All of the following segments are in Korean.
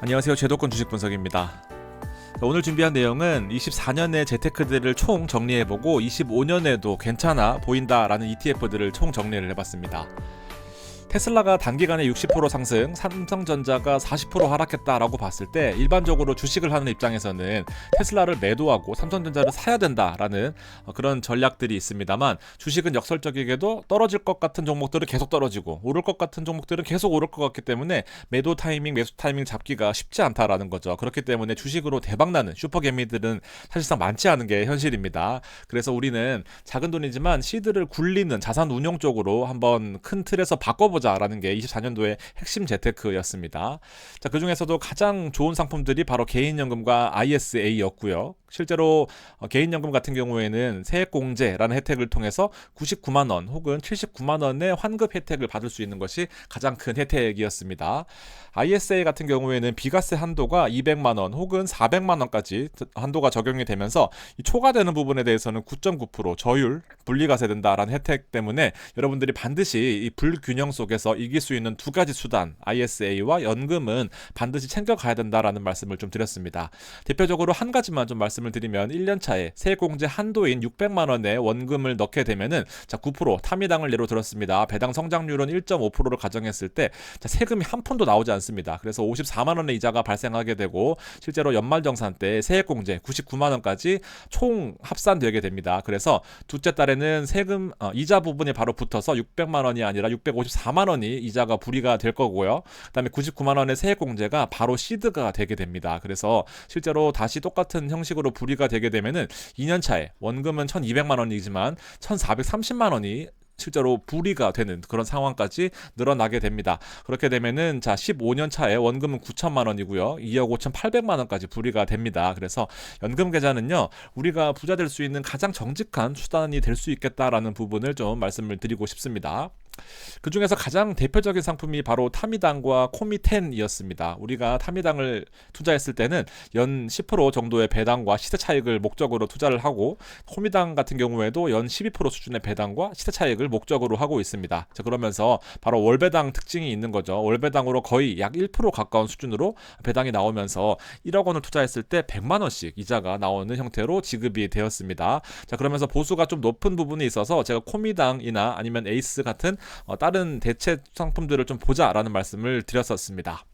안녕하세요. 제도권 주식 분석입니다. 자, 오늘 준비한 내용은 24년의 재테크들을 총 정리해보고 25년에도 괜찮아 보인다라는 ETF들을 총 정리를 해봤습니다. 테슬라가 단기간에 60% 상승, 삼성전자가 40% 하락했다라고 봤을 때 일반적으로 주식을 하는 입장에서는 테슬라를 매도하고 삼성전자를 사야 된다라는 어, 그런 전략들이 있습니다만 주식은 역설적이게도 떨어질 것 같은 종목들은 계속 떨어지고 오를 것 같은 종목들은 계속 오를 것 같기 때문에 매도 타이밍, 매수 타이밍 잡기가 쉽지 않다라는 거죠. 그렇기 때문에 주식으로 대박나는 슈퍼개미들은 사실상 많지 않은 게 현실입니다. 그래서 우리는 작은 돈이지만 시드를 굴리는 자산 운용 쪽으로 한번 큰 틀에서 바꿔보 해보자라는 게 24년도의 핵심 재테크였습니다. 자, 그 중에서도 가장 좋은 상품들이 바로 개인연금과 ISA였고요. 실제로 어, 개인연금 같은 경우에는 세액공제라는 혜택을 통해서 99만 원 혹은 79만 원의 환급 혜택을 받을 수 있는 것이 가장 큰 혜택이었습니다. ISA 같은 경우에는 비과세 한도가 200만 원 혹은 400만 원까지 한도가 적용이 되면서 초과되는 부분에 대해서는 9.9% 저율 분리과세된다라는 혜택 때문에 여러분들이 반드시 이 불균형 속에서 이길 수 있는 두 가지 수단 ISA와 연금은 반드시 챙겨가야 된다라는 말씀을 좀 드렸습니다. 대표적으로 한 가지만 좀 말씀 을 드리면 1년 차에 세액공제 한도인 600만 원의 원금을 넣게 되면은 자 9% 타미당을 예로 들었습니다. 배당 성장률은 1.5%를 가정했을 때 자, 세금이 한 푼도 나오지 않습니다. 그래서 54만 원의 이자가 발생하게 되고 실제로 연말정산 때 세액공제 99만 원까지 총 합산되게 됩니다. 그래서 둘째 달에는 세금 어, 이자 부분이 바로 붙어서 600만 원이 아니라 654만 원이 이자가 불이가 될 거고요. 그다음에 99만 원의 세액공제가 바로 시드가 되게 됩니다. 그래서 실제로 다시 똑같은 형식으로 불이가 되게 되면은 2년 차에 원금은 1,200만 원이지만 1,430만 원이 실제로 불이가 되는 그런 상황까지 늘어나게 됩니다. 그렇게 되면은 자 15년 차에 원금은 9천만 원이고요. 2억 5천8백만 원까지 불이가 됩니다. 그래서 연금 계좌는요. 우리가 부자 될 수 있는 가장 정직한 수단이 될 수 있겠다라는 부분을 좀 말씀을 드리고 싶습니다. 그 중에서 가장 대표적인 상품이 바로 타미당과 코미텐이었습니다. 우리가 타미당을 투자했을 때는 연 10% 정도의 배당과 시세 차익을 목적으로 투자를 하고 코미당 같은 경우에도 연 12% 수준의 배당과 시세 차익을 목적으로 하고 있습니다. 자, 그러면서 바로 월배당 특징이 있는 거죠. 월배당으로 거의 약 1% 가까운 수준으로 배당이 나오면서 1억 원을 투자했을 때 100만 원씩 이자가 나오는 형태로 지급이 되었습니다. 자, 그러면서 보수가 좀 높은 부분이 있어서 제가 코미당이나 아니면 에이스 같은 어, 다른 대체 상품들을 좀 보자라는 말씀을 드렸었습니다.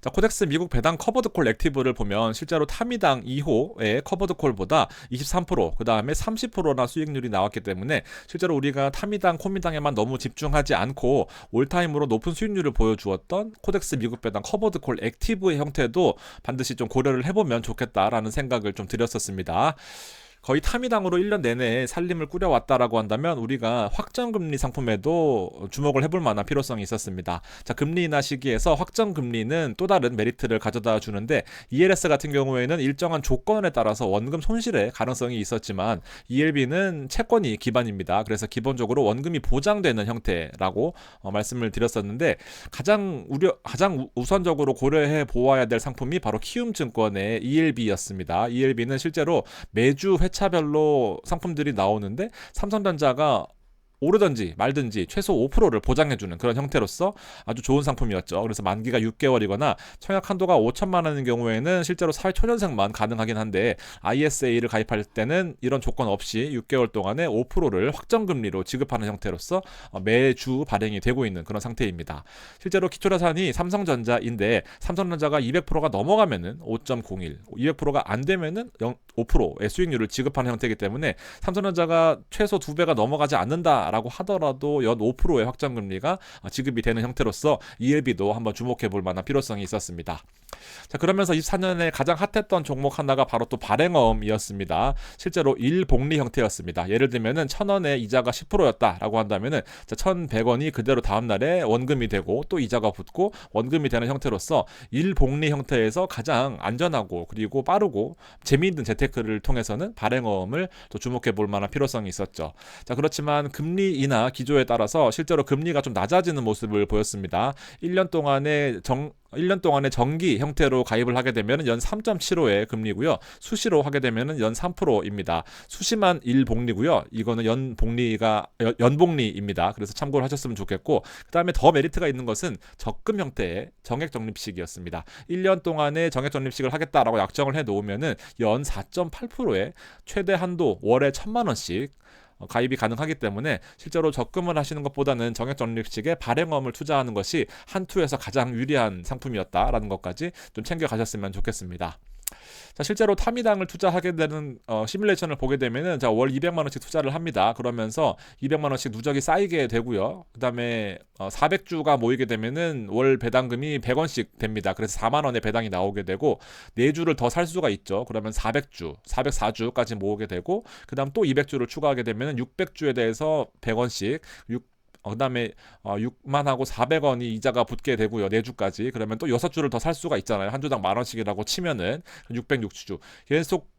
자, 코덱스 미국 배당 커버드콜 액티브를 보면 실제로 타미당 2호의 커버드콜보다 23%, 그 다음에 30%나 수익률이 나왔기 때문에 실제로 우리가 타미당, 코미당에만 너무 집중하지 않고 올타임으로 높은 수익률을 보여주었던 코덱스 미국 배당 커버드콜 액티브의 형태도 반드시 좀 고려를 해보면 좋겠다라는 생각을 좀 드렸었습니다. 거의 타미당으로 1년 내내 살림을 꾸려왔다라고 한다면 우리가 확정금리 상품에도 주목을 해볼 만한 필요성이 있었습니다. 자, 금리 인하 시기에서 확정금리는 또 다른 메리트를 가져다 주는데 ELS 같은 경우에는 일정한 조건에 따라서 원금 손실의 가능성이 있었지만 ELB는 채권이 기반입니다. 그래서 기본적으로 원금이 보장되는 형태라고 어, 말씀을 드렸었는데 가장 우려 가장 우선적으로 고려해 보아야 될 상품이 바로 키움증권의 ELB였습니다. ELB는 실제로 매주 회 회차별로 상품들이 나오는데 삼성전자가 오르든지 말든지 최소 5%를 보장해주는 그런 형태로서 아주 좋은 상품이었죠. 그래서 만기가 6개월이거나 청약 한도가 5천만 원인 경우에는 실제로 사회 초년생만 가능하긴 한데 ISA를 가입할 때는 이런 조건 없이 6개월 동안에 5%를 확정금리로 지급하는 형태로서 어, 매주 발행이 되고 있는 그런 상태입니다. 실제로 기초자산이 삼성전자인데 삼성전자가 200%가 넘어가면은 5.01, 200%가 안 되면은 0, 5%의 수익률을 지급하는 형태이기 때문에 삼성전자가 최소 2배가 넘어가지 않는다 라고 하더라도 연 5%의 확정 금리가 지급이 되는 형태로서 ELB도 한번 주목해 볼 만한 필요성이 있었습니다. 자, 그러면서 24년에 가장 핫했던 종목 하나가 바로 또 발행어음이었습니다. 실제로 일복리 형태였습니다. 예를 들면은 1000원에 이자가 10%였다라고 한다면은 1100원이 그대로 다음 날에 원금이 되고 또 이자가 붙고 원금이 되는 형태로서 일복리 형태에서 가장 안전하고 그리고 빠르고 재미있는 재테크를 통해서는 발행어음을 또 주목해 볼 만한 필요성이 있었죠. 자, 그렇지만 금리 인하 기조에 따라서 실제로 금리가 좀 낮아지는 모습을 보였습니다. 1년 동안에 정 1년 동안의 정기 형태로 가입을 하게 되면 연 3.75의 금리고요. 수시로 하게 되면 연 3%입니다. 수시만 일복리고요. 이거는 연 복리가 연 복리입니다. 그래서 참고를 하셨으면 좋겠고 그다음에 더 메리트가 있는 것은 적금 형태의 정액 적립식이었습니다. 1년 동안의 정액 적립식을 하겠다라고 약정을 해 놓으면은 연 4.8%의 최대 한도 월에 1천만 원씩 어, 가입이 가능하기 때문에 실제로 적금을 하시는 것보다는 정액 적립식에 발행험을 투자하는 것이 한투에서 가장 유리한 상품이었다라는 것까지 좀 챙겨 가셨으면 좋겠습니다. 자, 실제로 타미당을 투자하게 되는 어, 시뮬레이션을 보게 되면은 자, 월 200만 원씩 투자를 합니다. 그러면서 200만 원씩 누적이 쌓이게 되고요. 그다음에 어, 400주가 모이게 되면은 월 배당금이 100원씩 됩니다. 그래서 4만 원의 배당이 나오게 되고 4주를 더 살 수가 있죠. 그러면 400주, 404주까지 모으게 되고 그다음 또 200주를 추가하게 되면은 600주에 대해서 100원씩 6 어, 그다음에 어, 6만 하고 400원이 이자가 붙게 되고요. 4주까지. 그러면 또 6주를 더 살 수가 있잖아요. 한 주당 만 원씩이라고 치면은 606주. 계속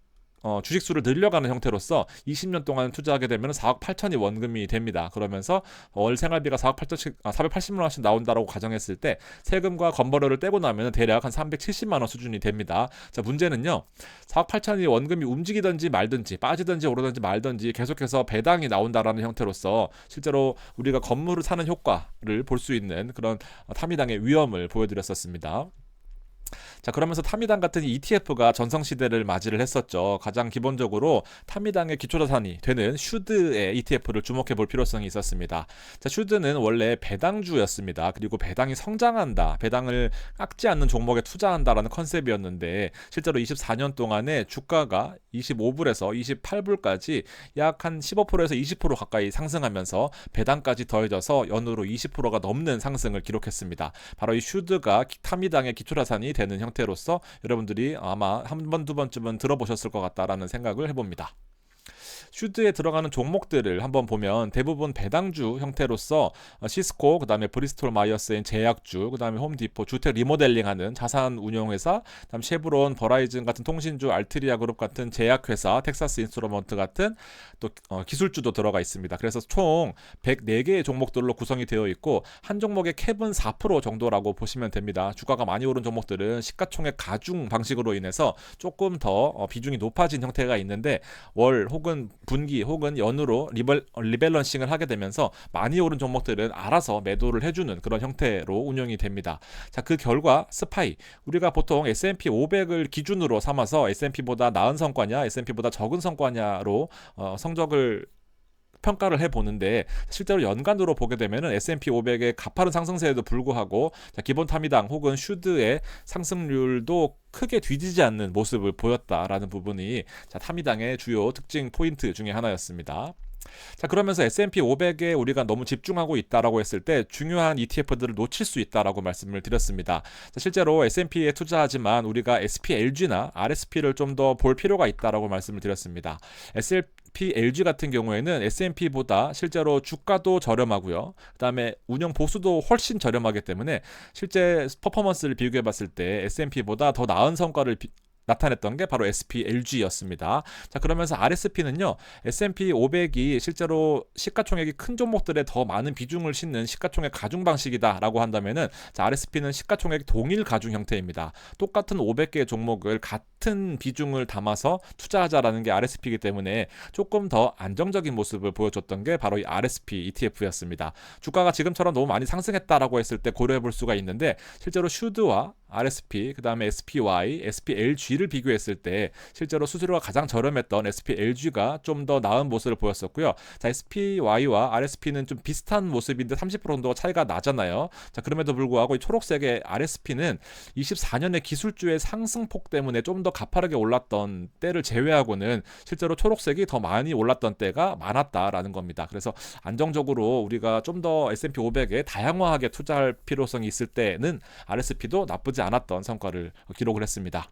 어, 주식 수를 늘려가는 형태로서 20년 동안 투자하게 되면 4억 8천이 원금이 됩니다. 그러면서 월 생활비가 4억 8천씩 아, 480만 원씩 나온다라고 가정했을 때 세금과 건보료를 떼고 나면 대략 한 370만 원 수준이 됩니다. 자 문제는요. 4억 8천이 원금이 움직이든지 말든지 빠지든지 오르든지 말든지 계속해서 배당이 나온다라는 형태로서 실제로 우리가 건물을 사는 효과를 볼 수 있는 그런 타미당의 위험을 보여드렸었습니다. 자, 그러면서 타미당 같은 ETF가 전성시대를 맞이를 했었죠. 가장 기본적으로 타미당의 기초자산이 되는 슈드의 ETF를 주목해 볼 필요성이 있었습니다. 자, 슈드는 원래 배당주였습니다. 그리고 배당이 성장한다, 배당을 깎지 않는 종목에 투자한다라는 컨셉이었는데 실제로 24년 동안에 주가가 25불에서 28불까지 약 한 15%에서 20% 가까이 상승하면서 배당까지 더해져서 연으로 20%가 넘는 상승을 기록했습니다. 바로 이 슈드가 타미당의 기초자산이 되는 형 태로서 여러분들이 아마 한 번, 두 번쯤은 들어보셨을 것 같다라는 생각을 해봅니다. 슈드에 들어가는 종목들을 한번 보면 대부분 배당주 형태로서 어, 시스코, 그다음에 브리스톨 마이어스인 제약주, 그다음에 홈디포 주택 리모델링하는 자산 운용회사, 그다음 쉐브론, 버라이즌 같은 통신주, 알트리아 그룹 같은 제약회사, 텍사스 인스트루먼트 같은 또 어, 기술주도 들어가 있습니다. 그래서 총 104개의 종목들로 구성이 되어 있고 한 종목의 캡은 4% 정도라고 보시면 됩니다. 주가가 많이 오른 종목들은 시가총액 가중 방식으로 인해서 조금 더 어, 비중이 높아진 형태가 있는데 월 혹은 분기 혹은 연으로 리벌, 리밸런싱을 하게 되면서 많이 오른 종목들은 알아서 매도를 해주는 그런 형태로 운영이 됩니다. 자, 그 결과 스파이 우리가 보통 S&P 500을 기준으로 삼아서 S&P보다 나은 성과냐, S&P보다 적은 성과냐로 어, 성적을 평가를 해 보는데 실제로 연간으로 보게 되면은 S&P 500의 가파른 상승세에도 불구하고 자, 기본 타미당 혹은 슈드의 상승률도 크게 뒤지지 않는 모습을 보였다라는 부분이 자, 타미당의 주요 특징 포인트 중에 하나였습니다. 자 그러면서 S&P 500에 우리가 너무 집중하고 있다라고 했을 때 중요한 ETF들을 놓칠 수 있다라고 말씀을 드렸습니다. 자, 실제로 S&P에 투자하지만 우리가 SPLG나 RSP를 좀 더 볼 필요가 있다라고 말씀을 드렸습니다. S&P LG 같은 경우에는 S&P보다 실제로 주가도 저렴하고요. 그다음에 운영 보수도 훨씬 저렴하기 때문에 실제 퍼포먼스를 비교해 봤을 때 S&P보다 더 나은 성과를 비, 나타냈던 게 바로 SPLG였습니다. 자, 그러면서 RSP는요, S&P 500이 실제로 시가총액이 큰 종목들에 더 많은 비중을 싣는 시가총액 가중 방식이다라고 한다면은 자, RSP는 시가총액 동일 가중 형태입니다. 똑같은 500개의 종목을 같은 비중을 담아서 투자하자라는 게 RSP이기 때문에 조금 더 안정적인 모습을 보여줬던 게 바로 이 RSP ETF였습니다. 주가가 지금처럼 너무 많이 상승했다라고 했을 때 고려해 볼 수가 있는데 실제로 슈드와 RSP, 그 다음에 SPY, SPLG를 비교했을 때 실제로 수수료가 가장 저렴했던 SPLG가 좀 더 나은 모습을 보였었고요. 자, SPY와 RSP는 좀 비슷한 모습인데 30% 정도가 차이가 나잖아요. 자, 그럼에도 불구하고 이 초록색의 RSP는 24년의 기술주의 상승폭 때문에 좀 더 가파르게 올랐던 때를 제외하고는 실제로 초록색이 더 많이 올랐던 때가 많았다라는 겁니다. 그래서 안정적으로 우리가 좀 더 S&P 500에 다양화하게 투자할 필요성이 있을 때는 RSP도 나쁘지 않았던 성과를 기록을 했습니다.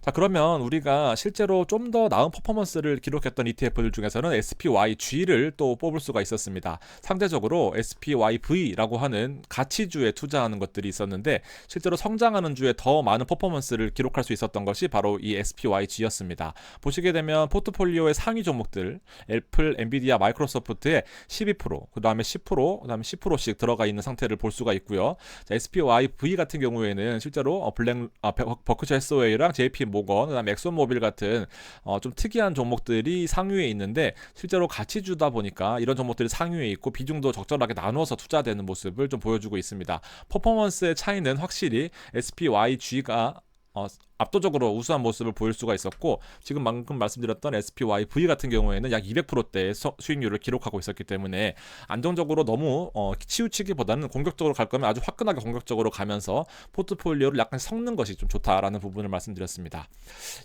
자 그러면 우리가 실제로 좀 더 나은 퍼포먼스를 기록했던 ETF들 중에서는 SPYG를 또 뽑을 수가 있었습니다. 상대적으로 SPYV라고 하는 가치주에 투자하는 것들이 있었는데 실제로 성장하는 주에 더 많은 퍼포먼스를 기록할 수 있었던 것이 바로 이 SPYG였습니다. 보시게 되면 포트폴리오의 상위 종목들 애플, 엔비디아, 마이크로소프트의 12%, 그 다음에 10%, 그 다음에 10%씩 들어가 있는 상태를 볼 수가 있고요. 자, SPYV 같은 경우에는 실제로 어, 블랙, 아, 버- 버크셔 해스웨이랑 JP 모건, 그다음에 엑소모빌 같은 어, 좀 특이한 종목들이 상위에 있는데 실제로 같이 주다 보니까 이런 종목들이 상위에 있고 비중도 적절하게 나누어서 투자되는 모습을 좀 보여주고 있습니다. 퍼포먼스의 차이는 확실히 SPYG가 어, 압도적으로 우수한 모습을 보일 수가 있었고 지금 방금 말씀드렸던 SPYV 같은 경우에는 약 200%대의 수익률을 기록하고 있었기 때문에 안정적으로 너무 어, 치우치기보다는 공격적으로 갈 거면 아주 화끈하게 공격적으로 가면서 포트폴리오를 약간 섞는 것이 좀 좋다라는 부분을 말씀드렸습니다.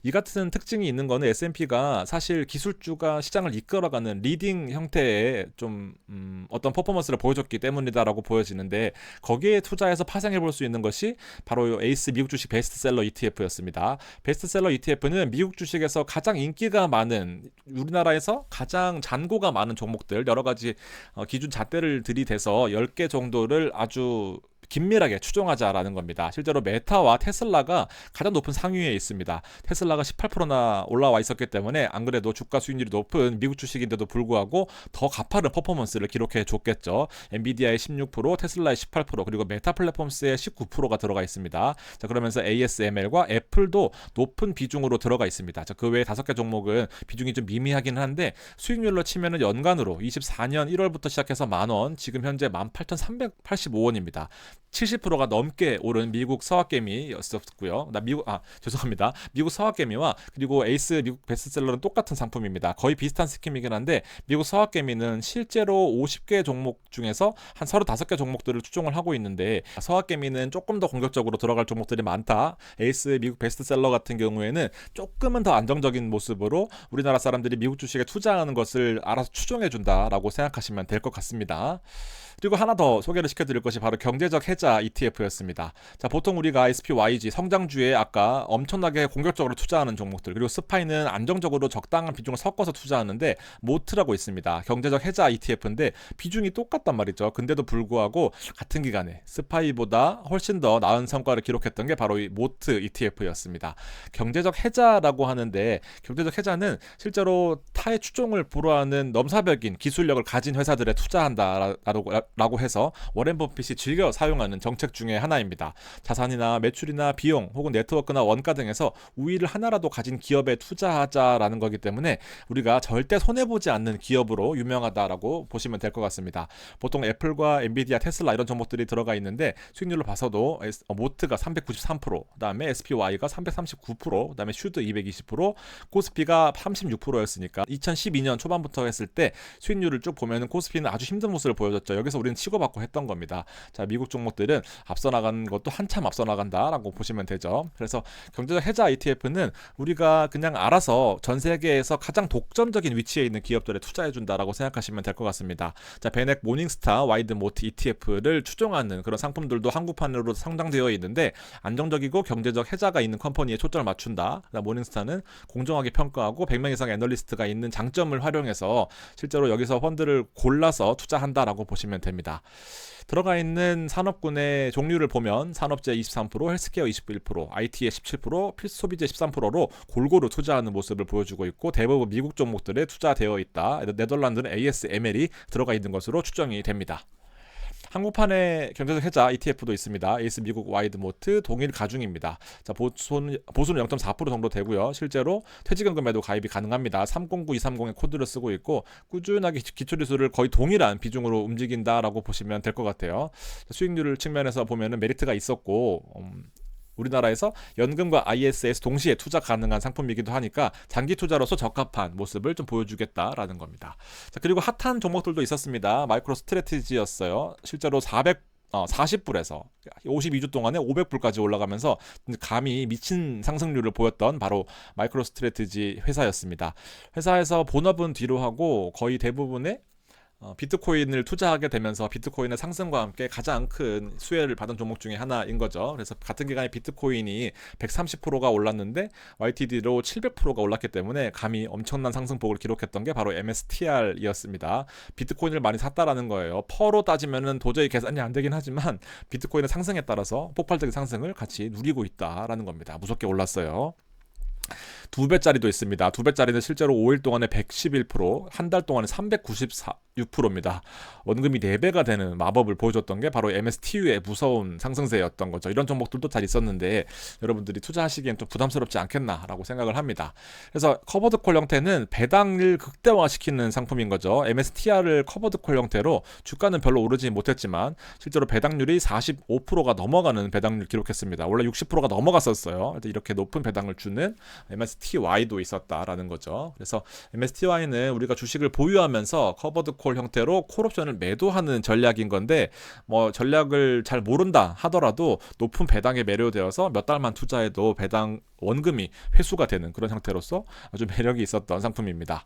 이 같은 특징이 있는 거는 S&P가 사실 기술주가 시장을 이끌어가는 리딩 형태의 좀 음, 어떤 퍼포먼스를 보여줬기 때문이다라고 보여지는데 거기에 투자해서 파생해 볼 수 있는 것이 바로 에이스 미국 주식 베스트셀러 ETF였습니다. 베스트셀러 ETF는 미국 주식에서 가장 인기가 많은 우리나라에서 가장 잔고가 많은 종목들 여러 가지 어, 기준 잣대를 들이대서 10개 정도를 아주 긴밀하게 추종하자라는 겁니다. 실제로 메타와 테슬라가 가장 높은 상위에 있습니다. 테슬라가 18%나 올라와 있었기 때문에 안 그래도 주가 수익률이 높은 미국 주식인데도 불구하고 더 가파른 퍼포먼스를 기록해 줬겠죠. 엔비디아의 16%, 테슬라의 18%, 그리고 메타 플랫폼스의 19%가 들어가 있습니다. 자, 그러면서 ASML과 애플도 높은 비중으로 들어가 있습니다. 자, 그 외에 다섯 개 종목은 비중이 좀 미미하긴 한데 수익률로 치면은 연간으로 24년 1월부터 시작해서 만 원, 지금 현재 18,385원입니다. 70%가 넘게 오른 미국 서학개미였었고요. 나 미국 아 죄송합니다. 미국 서학개미와 그리고 에이스 미국 베스트셀러는 똑같은 상품입니다. 거의 비슷한 스킴이긴 한데 미국 서학개미는 실제로 50개 종목 중에서 한 35개 종목들을 추종을 하고 있는데 서학개미는 조금 더 공격적으로 들어갈 종목들이 많다. 에이스 미국 베스트셀러 같은 경우에는 조금은 더 안정적인 모습으로 우리나라 사람들이 미국 주식에 투자하는 것을 알아서 추종해 준다라고 생각하시면 될 것 같습니다. 그리고 하나 더 소개를 시켜드릴 것이 바로 경제적 해자 ETF였습니다. 자, 보통 우리가 SPYG 성장주에 아까 엄청나게 공격적으로 투자하는 종목들 그리고 스파이는 안정적으로 적당한 비중을 섞어서 투자하는데 모트라고 있습니다. 경제적 해자 ETF인데 비중이 똑같단 말이죠. 근데도 불구하고 같은 기간에 스파이보다 훨씬 더 나은 성과를 기록했던 게 바로 이 모트 ETF였습니다. 경제적 해자라고 하는데 경제적 해자는 실제로 타의 추종을 불허하는 넘사벽인 기술력을 가진 회사들에 투자한다라고 라고 해서 워렌 버핏이 즐겨 사용하는 정책 중에 하나입니다. 자산이나 매출이나 비용 혹은 네트워크나 원가 등에서 우위를 하나라도 가진 기업에 투자하자라는 거기 때문에 우리가 절대 손해 보지 않는 기업으로 유명하다라고 보시면 될 것 같습니다. 보통 애플과 엔비디아, 테슬라 이런 종목들이 들어가 있는데 수익률로 봐서도 어, 모트가 393%, 그다음에 SPY가 339%, 그다음에 슈드 220%, 코스피가 36%였으니까 2012년 초반부터 했을 때 수익률을 쭉 보면은 코스피는 아주 힘든 모습을 보여줬죠. 여기서 우리는 치고받고 했던 겁니다. 자, 미국 종목들은 앞서 나간 것도 한참 앞서 나간다라고 보시면 되죠. 그래서 경제적 해자 ETF는 우리가 그냥 알아서 전 세계에서 가장 독점적인 위치에 있는 기업들에 투자해 준다라고 생각하시면 될 것 같습니다. 자, 베넥 모닝스타 와이드 모트 ETF를 추종하는 그런 상품들도 한국판으로 상장되어 있는데 안정적이고 경제적 해자가 있는 컴퍼니에 초점을 맞춘다. 모닝스타는 공정하게 평가하고 100명 이상 애널리스트가 있는 장점을 활용해서 실제로 여기서 펀드를 골라서 투자한다라고 보시면 됩니다. 들어가 있는 산업군의 종류를 보면 산업재 23%, 헬스케어 21%, IT에 17%, 필수 소비재 13%로 골고루 투자하는 모습을 보여주고 있고 대부분 미국 종목들에 투자되어 있다. 네덜란드는 ASML이 들어가 있는 것으로 추정이 됩니다. 한국판의 경제적 해자 ETF도 있습니다. 에이스 미국 와이드 모트 동일 가중입니다. 자, 보수는, 보수는 0.4% 정도 되고요. 실제로 퇴직연금에도 가입이 가능합니다. 309230의 코드를 쓰고 있고 꾸준하게 기- 기초리수를 거의 동일한 비중으로 움직인다라고 보시면 될 것 같아요. 자, 수익률 측면에서 보면은 메리트가 있었고 음, 우리나라에서 연금과 ISS 동시에 투자 가능한 상품이기도 하니까 장기 투자로서 적합한 모습을 좀 보여주겠다라는 겁니다. 자, 그리고 핫한 종목들도 있었습니다. 마이크로 스트레티지였어요. 실제로 400 어, 40불에서 52주 동안에 500불까지 올라가면서 감히 미친 상승률을 보였던 바로 마이크로 스트레티지 회사였습니다. 회사에서 본업은 뒤로 하고 거의 대부분의 어, 비트코인을 투자하게 되면서 비트코인의 상승과 함께 가장 큰 수혜를 받은 종목 중에 하나인 거죠. 그래서 같은 기간에 비트코인이 130%가 올랐는데 YTD로 700%가 올랐기 때문에 감히 엄청난 상승폭을 기록했던 게 바로 MSTR이었습니다. 비트코인을 많이 샀다라는 거예요. 퍼로 따지면은 도저히 계산이 안 되긴 하지만 비트코인의 상승에 따라서 폭발적인 상승을 같이 누리고 있다라는 겁니다. 무섭게 올랐어요. 두 배짜리도 있습니다. 두 배짜리는 실제로 5일 동안에 111%, 한 달 동안에 396%입니다. 원금이 4배가 되는 마법을 보여줬던 게 바로 MSTU의 무서운 상승세였던 거죠. 이런 종목들도 잘 있었는데 여러분들이 투자하시기엔 좀 부담스럽지 않겠나라고 생각을 합니다. 그래서 커버드 콜 형태는 배당을 극대화시키는 상품인 거죠. MSTR을 커버드 콜 형태로 주가는 별로 오르지 못했지만 실제로 배당률이 45%가 넘어가는 배당률 기록했습니다. 원래 60%가 넘어갔었어요. 이렇게 높은 배당을 주는 MSTY도 있었다라는 거죠. 그래서 MSTY는 우리가 주식을 보유하면서 커버드 콜 형태로 콜옵션을 매도하는 전략인 건데 뭐 전략을 잘 모른다 하더라도 높은 배당에 매료되어서 몇 달만 투자해도 배당 원금이 회수가 되는 그런 형태로서 아주 매력이 있었던 상품입니다.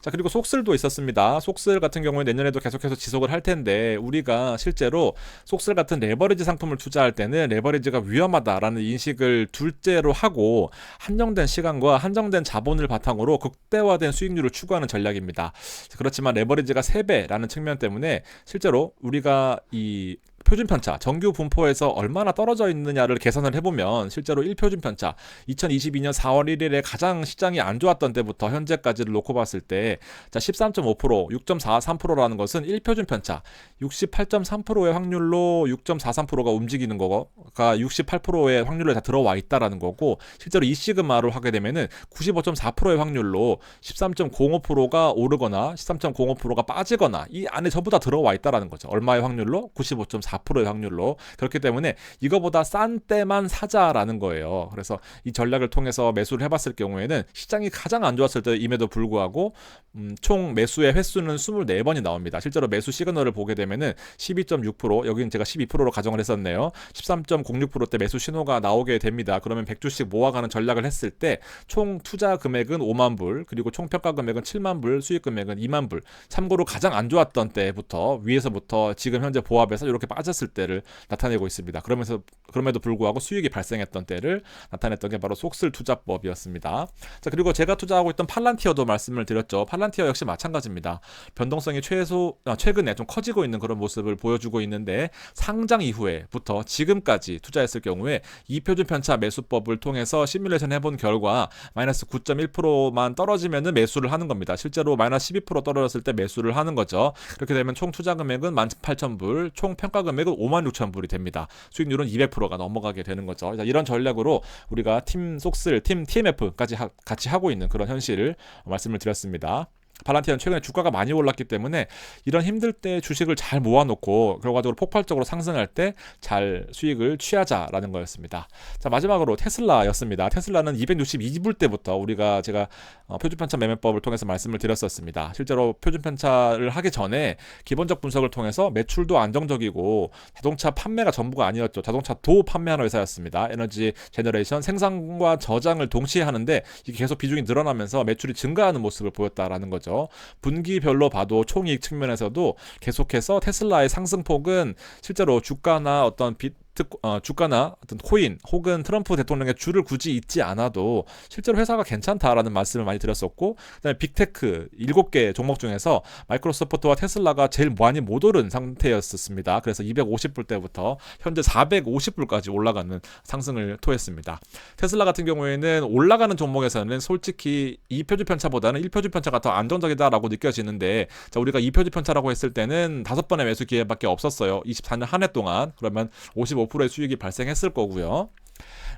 자 그리고 속슬도 있었습니다. 속슬 같은 경우에 내년에도 계속해서 지속을 할 텐데 우리가 실제로 속슬 같은 레버리지 상품을 투자할 때는 레버리지가 위험하다라는 인식을 둘째로 하고 한정된 시간과 한정된 자본을 바탕으로 극대화된 수익률을 추구하는 전략입니다. 그렇지만 레버리지가 3배라는 측면 때문에 실제로 우리가 이 표준 편차, 정규 분포에서 얼마나 떨어져 있느냐를 계산을 해보면 실제로 1표준 편차, 2022년 4월 1일에 가장 시장이 안 좋았던 때부터 현재까지를 놓고 봤을 때, 자, 13.5%, 6.43%라는 것은 1표준 편차, 68.3%의 확률로 6.43%가 움직이는 거가 68%의 확률로 다 들어와 있다라는 거고, 실제로 이 시그마를 하게 되면은 95.4%의 확률로 13.05%가 오르거나 13.05%가 빠지거나 이 안에 전부 다 들어와 있다라는 거죠. 얼마의 확률로? 95.4 4%의 확률로 그렇기 때문에 이거보다 싼 때만 사자라는 거예요. 그래서 이 전략을 통해서 매수를 해봤을 경우에는 시장이 가장 안 좋았을 때임에도 불구하고 음, 총 매수의 횟수는 24번이 나옵니다. 실제로 매수 시그널을 보게 되면은 12.6% 여기는 제가 12%로 가정을 했었네요. 13.06%때 매수 신호가 나오게 됩니다. 그러면 100주씩 모아가는 전략을 했을 때 총 투자 금액은 5만 불 그리고 총 평가 금액은 7만 불 수익 금액은 2만 불 참고로 가장 안 좋았던 때부터 위에서부터 지금 현재 보합해서 이렇게 빠져 빠졌을 때를 나타내고 있습니다. 그러면서 그럼에도 불구하고 수익이 발생했던 때를 나타냈던 게 바로 속슬 투자법이었습니다. 자 그리고 제가 투자하고 있던 팔란티어도 말씀을 드렸죠. 팔란티어 역시 마찬가지입니다. 변동성이 최소 아, 최근에 좀 커지고 있는 그런 모습을 보여주고 있는데 상장 이후에부터 지금까지 투자했을 경우에 이 표준 편차 매수법을 통해서 시뮬레이션 해본 결과 마이너스 9.1%만 떨어지면은 매수를 하는 겁니다. 실제로 마이너스 12% 떨어졌을 때 매수를 하는 거죠. 그렇게 되면 총 투자 금액은 18,000불, 총 평가 금액 은 5만 6천 불이 됩니다. 수익률은 200%가 넘어가게 되는 거죠. 이런 전략으로 우리가 팀 속슬, 팀 TMF까지 하, 같이 하고 있는 그런 현실을 말씀을 드렸습니다. 발란티아는 최근에 주가가 많이 올랐기 때문에 이런 힘들 때 주식을 잘 모아놓고 결과적으로 폭발적으로 상승할 때 잘 수익을 취하자라는 거였습니다. 자 마지막으로 테슬라였습니다. 테슬라는 262불 때부터 우리가 제가 어, 표준편차 매매법을 통해서 말씀을 드렸었습니다. 실제로 표준편차를 하기 전에 기본적 분석을 통해서 매출도 안정적이고 자동차 판매가 전부가 아니었죠. 자동차 도 판매하는 회사였습니다. 에너지 제너레이션 생산과 저장을 동시에 하는데 이게 계속 비중이 늘어나면서 매출이 증가하는 모습을 보였다라는 거죠. 거죠. 분기별로 봐도 총이익 측면에서도 계속해서 테슬라의 상승폭은 실제로 주가나 어떤 비, 특, 어, 주가나 어떤 코인 혹은 트럼프 대통령의 주를 굳이 잇지 않아도 실제로 회사가 괜찮다라는 말씀을 많이 드렸었고 그다음에 빅테크 7개 종목 중에서 마이크로소프트와 테슬라가 제일 많이 못 오른 상태였었습니다. 그래서 250불 때부터 현재 450불까지 올라가는 상승을 토했습니다. 테슬라 같은 경우에는 올라가는 종목에서는 솔직히 2표주 편차보다는 1표주 편차가 더 안정적이다라고 느껴지는데 자, 우리가 2표주 편차라고 했을 때는 다섯 번의 매수 기회밖에 없었어요. 24년 한 해 동안 그러면 55 25%의 수익이 발생했을 거고요.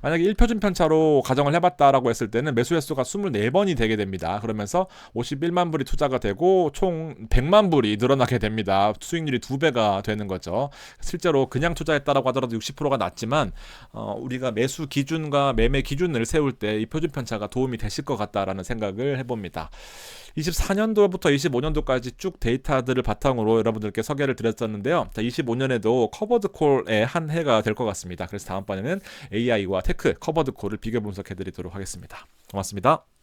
만약에 1표준 편차로 가정을 해봤다라고 했을 때는 매수 횟수가 24번이 되게 됩니다. 그러면서 51만 불이 투자가 되고 총 100만 불이 늘어나게 됩니다. 수익률이 2배가 되는 거죠. 실제로 그냥 투자했다라고 하더라도 60%가 낮지만 어, 우리가 매수 기준과 매매 기준을 세울 때 이 표준 편차가 도움이 되실 것 같다라는 생각을 해봅니다. 24년도부터 25년도까지 쭉 데이터들을 바탕으로 여러분들께 소개를 드렸었는데요. 자, 25년에도 커버드 콜의 한 해가 될 것 같습니다. 그래서 다음번에는 AI와 테크 커버드 콜을 비교 분석해 드리도록 하겠습니다. 고맙습니다.